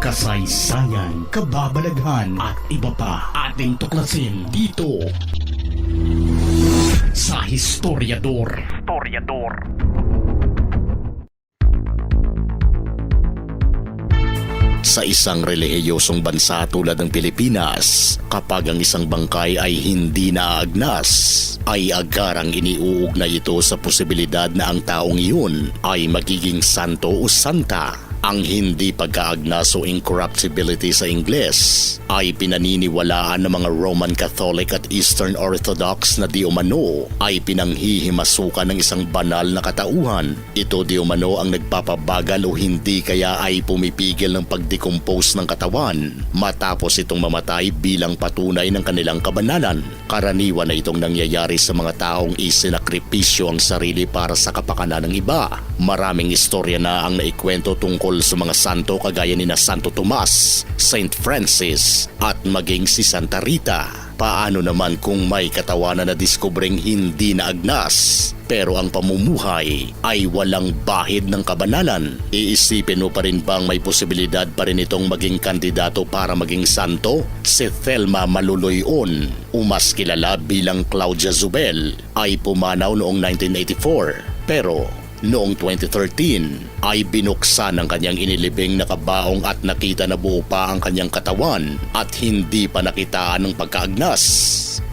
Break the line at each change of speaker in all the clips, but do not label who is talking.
kasaysayan, kababalaghan at iba pa ating tuklasin dito sa Historiador. Historiador.
Sa isang relihiyosong bansa tulad ng Pilipinas, kapag ang isang bangkay ay hindi naagnas, ay agarang iniuugnay ito sa posibilidad na ang taong iyon ay magiging santo o santa. Ang hindi pagkaagnas o incorruptibility sa Ingles ay pinaniniwalaan ng mga Roman Catholic at Eastern Orthodox na di umano ay pinanghihimasukan ng isang banal na katauhan. Ito di umano ang nagpapabagal o hindi kaya ay pumipigil ng pagdecompose ng katawan matapos itong mamatay bilang patunay ng kanilang kabanalan. Karaniwan na itong nangyayari sa mga taong isinakripisyo ang sarili para sa kapakanan ng iba. Maraming istorya na ang naikwento tungkol sa mga santo kagaya ni na Santo Tomas, Saint Francis at maging si Santa Rita. Paano naman kung may katawanan na diskubreng hindi naagnas pero ang pamumuhay ay walang bahid ng kabanalan? Iisipin mo pa rin bang may posibilidad pa rin itong maging kandidato para maging santo? Si Thelma Maluloyon, umas kilala bilang Claudia Zubel, ay pumanaw noong 1984 pero Noong 2013 ay binuksan ng kanyang inilibing na kabaong at nakita na buo pa ang kanyang katawan at hindi pa nakitaan ng pagkaagnas.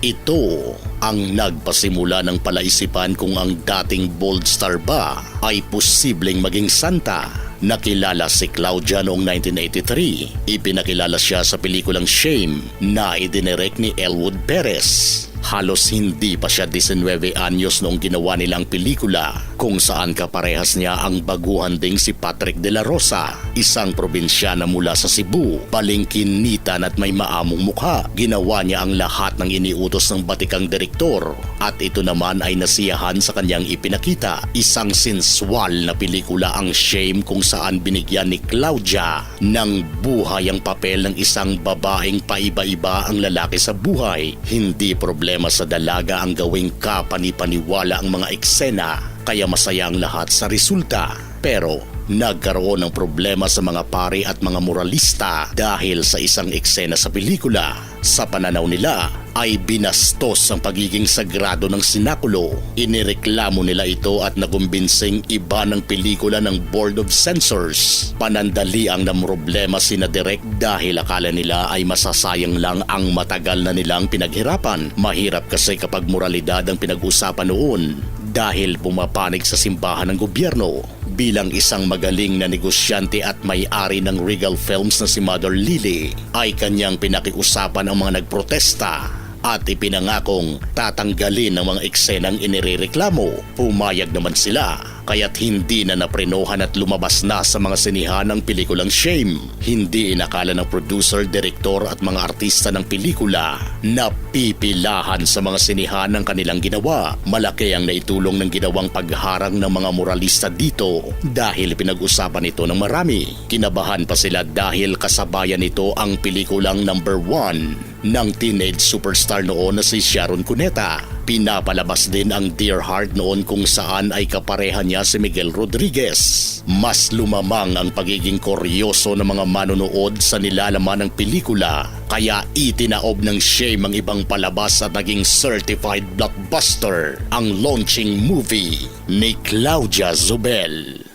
Ito ang nagpasimula ng palaisipan kung ang dating bold star ba ay posibleng maging santa. Nakilala si Claudia noong 1983. Ipinakilala siya sa pelikulang Shame na idinirect ni Elwood Perez. Halos hindi pa siya 19 anyos noong ginawa nilang pelikula kung saan kaparehas niya ang baguhan ding si Patrick de la Rosa, isang probinsyana mula sa Cebu, palingkinitan at may maamong mukha. Ginawa niya ang lahat ng iniutos ng batikang direktor at ito naman ay nasiyahan sa kanyang ipinakita. Isang sensual na pelikula ang Shame kung saan binigyan ni Claudia ng buhay ang papel ng isang babaeng paiba-iba ang lalaki sa buhay. Hindi problema sa dalaga ang gawing kapanipaniwala ang mga eksena kaya masaya ang lahat sa resulta. Pero nagkaroon ng problema sa mga pari at mga moralista dahil sa isang eksena sa pelikula. Sa pananaw nila ay binastos ang pagiging sagrado ng sinakulo. Inireklamo nila ito at nakumbinsing iba ng pelikula ng Board of Censors. Panandali ang problema sina Direk dahil akala nila ay masasayang lang ang matagal na nilang pinaghirapan. Mahirap kasi kapag moralidad ang pinag-usapan noon dahil pumapanig sa simbahan ng gobyerno bilang isang magaling na negosyante at may-ari ng Regal Films na si Mother Lily ay kanyang pinakiusapan ang mga nagprotesta at ipinangakong tatanggalin ang mga eksenang inirereklamo. Pumayag naman sila kaya't hindi na naprenohan at lumabas na sa mga sinihan ng pelikulang Shame. Hindi inakala ng producer, direktor at mga artista ng pelikula na pipilahan sa mga sinihan ng kanilang ginawa. Malaki ang naitulong ng ginawang pagharang ng mga moralista dito dahil pinag-usapan ito ng marami. Kinabahan pa sila dahil kasabayan nito ang pelikulang number one ng teenage superstar noon na si Sharon Cuneta. Pinapalabas din ang Dear Heart noon kung saan ay kapareha niya si Miguel Rodriguez. Mas lumamang ang pagiging koryoso ng mga manonood sa nilalaman ng pelikula kaya itinaob ng shame ang ibang palabas at naging certified blockbuster ang launching movie ni Claudia Zubel.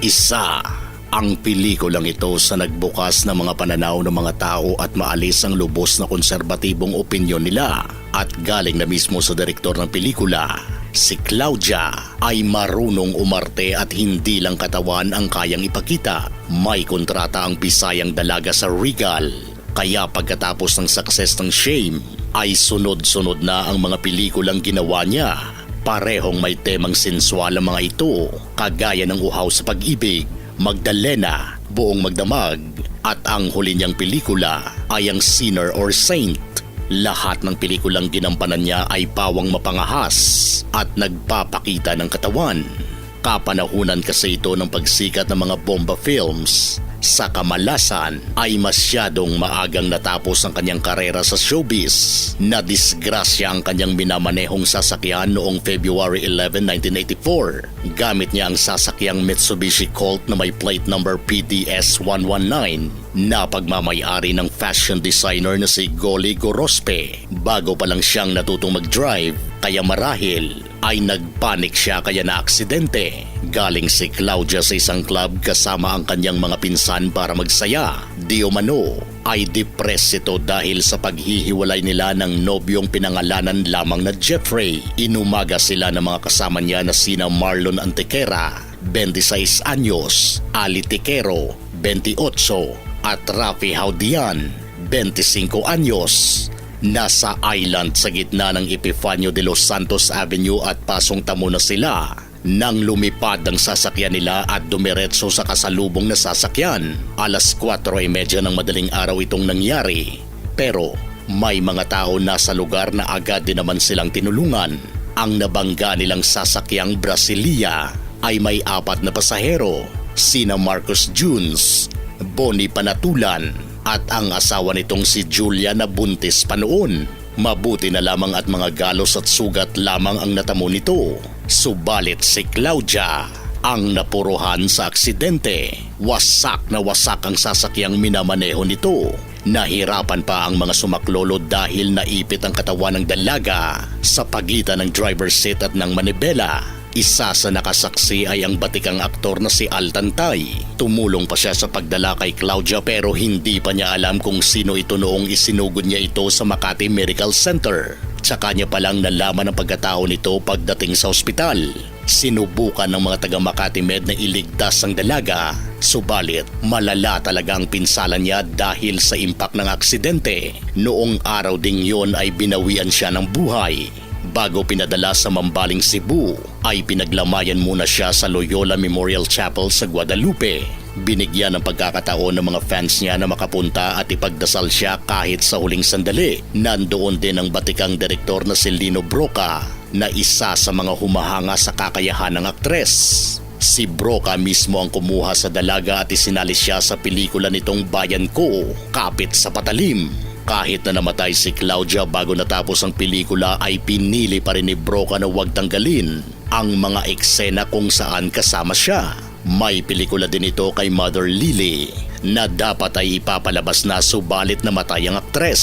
Isa ang pelikulang ito sa nagbukas ng mga pananaw ng mga tao at maalis ang lubos na konserbatibong opinyon nila at galing na mismo sa direktor ng pelikula. Si Claudia ay marunong umarte at hindi lang katawan ang kayang ipakita. May kontrata ang bisayang dalaga sa Regal. Kaya pagkatapos ng success ng Shame ay sunod-sunod na ang mga pelikulang ginawa niya. Parehong may temang sensual ang mga ito, kagaya ng uhaw sa pag-ibig, Magdalena, Buong Magdamag at ang huli niyang pelikula ay ang Sinner or Saint. Lahat ng pelikulang ginampanan niya ay pawang mapangahas at nagpapakita ng katawan. Kapanahunan kasi ito ng pagsikat ng mga bomba films Sa kamalasan ay masyadong maagang natapos ang kanyang karera sa showbiz. Nadisgrasya ang kanyang minamanehong sasakyan noong February 11, 1984. Gamit niya ang sasakyang Mitsubishi Colt na may plate number PDS 119 na pagmamayari ng fashion designer na si Goli Gorospe. Bago pa lang siyang natutong mag-drive, kaya marahil ay nagpanik siya kaya na aksidente. Galing si Claudia sa isang club kasama ang kanyang mga pinsan para magsaya. Di umano ay depressed ito dahil sa paghihiwalay nila ng nobyong pinangalanan lamang na Jeffrey. Inumaga sila ng mga kasama niya na sina Marlon Antequera, 26 anyos, Ali Tequero, 28, at Rafi Haudian, 25 anyos. Nasa island sa gitna ng Epifanio de los Santos Avenue at pasong tamo na sila nang lumipad ang sasakyan nila at dumiretso sa kasalubong na sasakyan. Alas 4.30 ng madaling araw itong nangyari. Pero may mga tao na sa lugar na agad din naman silang tinulungan. Ang nabangga nilang sasakyang Brasilia ay may apat na pasahero, sina Marcos Junes, Bonnie Panatulan at ang asawa nitong si Julia na buntis pa noon. Mabuti na lamang at mga galos at sugat lamang ang natamo nito. Subalit si Claudia ang napuruhan sa aksidente. Wasak na wasak ang sasakyang minamaneho nito. Nahirapan pa ang mga sumaklolo dahil naipit ang katawan ng dalaga sa pagitan ng driver's seat at ng manibela. Isa sa nakasaksi ay ang batikang aktor na si Altantay. Tumulong pa siya sa pagdala kay Claudia pero hindi pa niya alam kung sino ito noong isinugod niya ito sa Makati Medical Center. Tsaka niya palang nalaman ang pagkatao nito pagdating sa ospital. Sinubukan ng mga taga Makati Med na iligtas ang dalaga. Subalit, malala talaga ang pinsala niya dahil sa impact ng aksidente. Noong araw ding yon ay binawian siya ng buhay. Bago pinadala sa Mambaling Cebu, ay pinaglamayan muna siya sa Loyola Memorial Chapel sa Guadalupe. Binigyan ng pagkakataon ng mga fans niya na makapunta at ipagdasal siya kahit sa huling sandali. Nandoon din ang batikang direktor na si Lino Broca na isa sa mga humahanga sa kakayahan ng aktres. Si Broca mismo ang kumuha sa dalaga at isinali siya sa pelikula nitong Bayan Ko, Kapit sa Patalim. Kahit na namatay si Claudia bago natapos ang pelikula ay pinili pa rin ni Broca na huwag tanggalin ang mga eksena kung saan kasama siya. May pelikula din ito kay Mother Lily na dapat ay ipapalabas na subalit namatay ang aktres.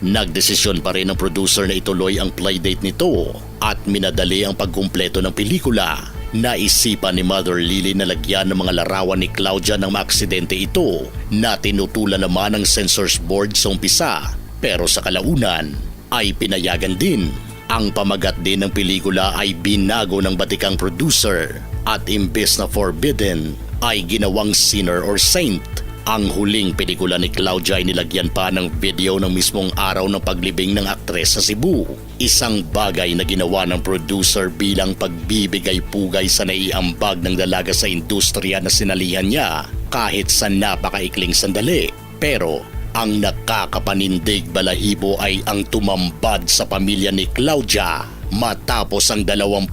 Nagdesisyon pa rin ang producer na ituloy ang playdate nito at minadali ang pagkumpleto ng pelikula. Naisipan ni Mother Lily na lagyan ng mga larawan ni Claudia ng maaksidente ito na tinutulan naman ng censors board sa umpisa pero sa kalaunan ay pinayagan din. Ang pamagat din ng pelikula ay binago ng batikang producer at imbes na forbidden ay ginawang sinner or saint. Ang huling pelikula ni Claudia ay nilagyan pa ng video ng mismong araw ng paglibing ng aktres sa Cebu. Isang bagay na ginawa ng producer bilang pagbibigay pugay sa naiambag ng dalaga sa industriya na sinalihan niya kahit sa napakaikling sandali. Pero ang nakakapanindig balahibo ay ang tumambad sa pamilya ni Claudia matapos ang 29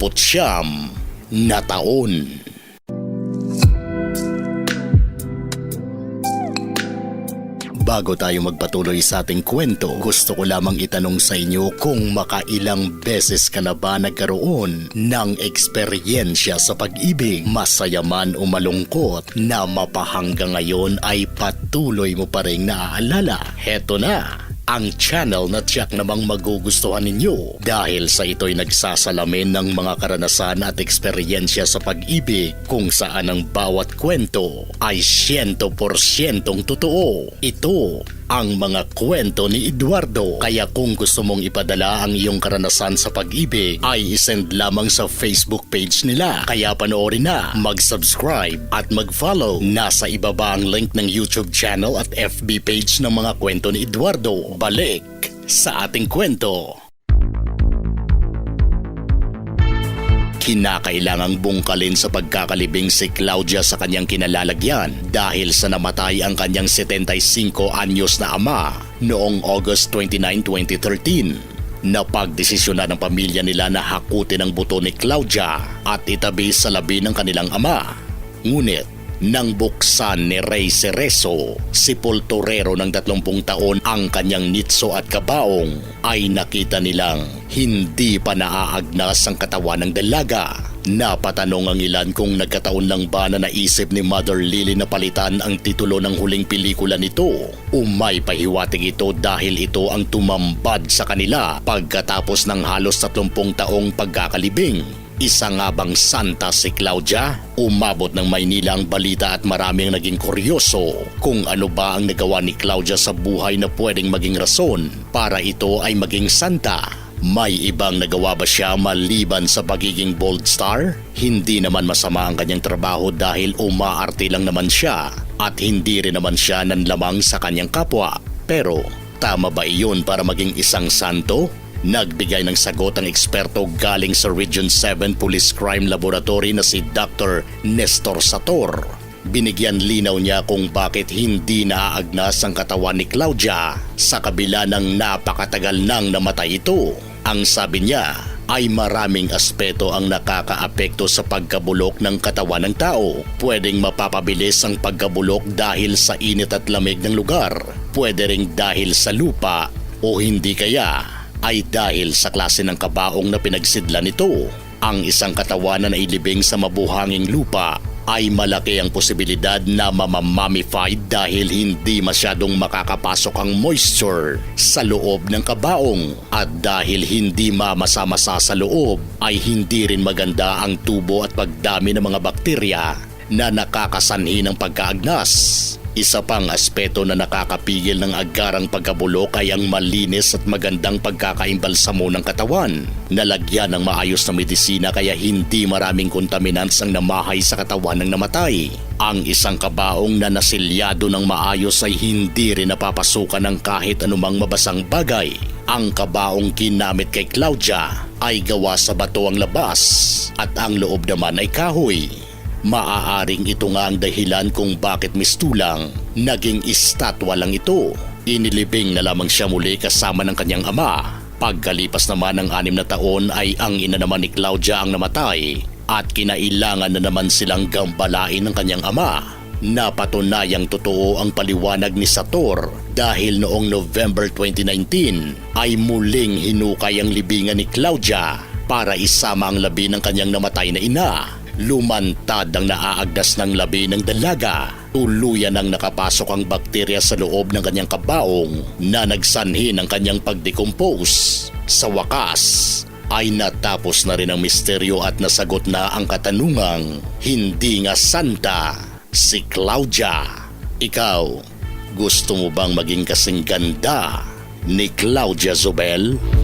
na taon. Bago tayo magpatuloy sa ating kwento, gusto ko lamang itanong sa inyo kung makailang beses ka na ba nagkaroon ng eksperyensya sa pag-ibig, masaya man o malungkot, na mapahanggang ngayon ay patuloy mo pa rin naaalala. Heto na, ang channel na tiyak namang magugustuhan ninyo dahil sa ito'y nagsasalamin ng mga karanasan at eksperyensya sa pag-ibig kung saan ang bawat kwento ay 100% totoo. Ito ang mga kwento ni Eduardo. Kaya kung gusto mong ipadala ang iyong karanasan sa pag-ibig ay isend lamang sa Facebook page nila. Kaya panoorin na, mag-subscribe at mag-follow. Nasa ibaba ang link ng YouTube channel at FB page ng mga kwento ni Eduardo. Balik sa ating kwento. Kinakailangang bungkalin sa pagkakalibing si Claudia sa kanyang kinalalagyan dahil sa namatay ang kanyang 75 anyos na ama noong August 29, 2013. Napagdesisyonan ng pamilya nila na hakutin ang buto ni Claudia at itabi sa labi ng kanilang ama. Ngunit Nang buksan ni Ray Cerezo, si Poltorero ng 30 taon ang kanyang nitso at kabaong, ay nakita nilang hindi pa naaagnas ang katawan ng dalaga. Napatanong ang ilan kung nagkataon lang ba na naisip ni Mother Lily na palitan ang titulo ng huling pelikula nito. Umay pahiwatig ito dahil ito ang tumambad sa kanila pagkatapos ng halos 30 taong pagkakalibing. Isa nga bang santa si Claudia? Umabot ng Maynila ang balita at maraming naging kuryoso kung ano ba ang nagawa ni Claudia sa buhay na pwedeng maging rason para ito ay maging santa. May ibang nagawa ba siya maliban sa pagiging bold star? Hindi naman masama ang kanyang trabaho dahil umaarte lang naman siya at hindi rin naman siya nanlamang sa kanyang kapwa. Pero tama ba iyon para maging isang santo? Nagbigay ng sagot ang eksperto galing sa Region 7 Police Crime Laboratory na si Dr. Nestor Sator. Binigyan linaw niya kung bakit hindi naaagnas ang katawan ni Claudia sa kabila ng napakatagal nang namatay ito. Ang sabi niya ay maraming aspeto ang nakakaapekto sa pagkabulok ng katawan ng tao. Pwedeng mapapabilis ang pagkabulok dahil sa init at lamig ng lugar. Pwede ring dahil sa lupa o hindi kaya ay dahil sa klase ng kabaong na pinagsidla nito. Ang isang katawan na nailibing sa mabuhanging lupa ay malaki ang posibilidad na mamamamified dahil hindi masyadong makakapasok ang moisture sa loob ng kabaong at dahil hindi mamasa-masa sa loob ay hindi rin maganda ang tubo at pagdami ng mga bakterya na nakakasanhi ng pagkaagnas. Isa pang aspeto na nakakapigil ng agarang pagkabulok ay ang malinis at magandang pagkakaimbalsamo ng katawan. Nalagyan ng maayos na medisina kaya hindi maraming contaminants ang namahay sa katawan ng namatay. Ang isang kabaong na nasilyado ng maayos ay hindi rin napapasukan ng kahit anumang mabasang bagay. Ang kabaong kinamit kay Claudia ay gawa sa bato ang labas at ang loob naman ay kahoy. Maaaring ito nga ang dahilan kung bakit mistulang naging estatwa lang ito. Inilibing na lamang siya muli kasama ng kanyang ama. Pagkalipas naman ng anim na taon ay ang ina naman ni Claudia ang namatay at kinailangan na naman silang gambalain ng kanyang ama. Napatunayang totoo ang paliwanag ni Sator dahil noong November 2019 ay muling hinukay ang libingan ni Claudia para isama ang labi ng kanyang namatay na ina. Lumantad ang naaagdas ng labi ng dalaga. Tuluyan ang nakapasok ang bakterya sa loob ng kanyang kabaong na nagsanhi ng kanyang pagdecompose. Sa wakas, ay natapos na rin ang misteryo at nasagot na ang katanungang hindi nga santa si Claudia. Ikaw, gusto mo bang maging kasing ganda ni Claudia Zobel?
Kung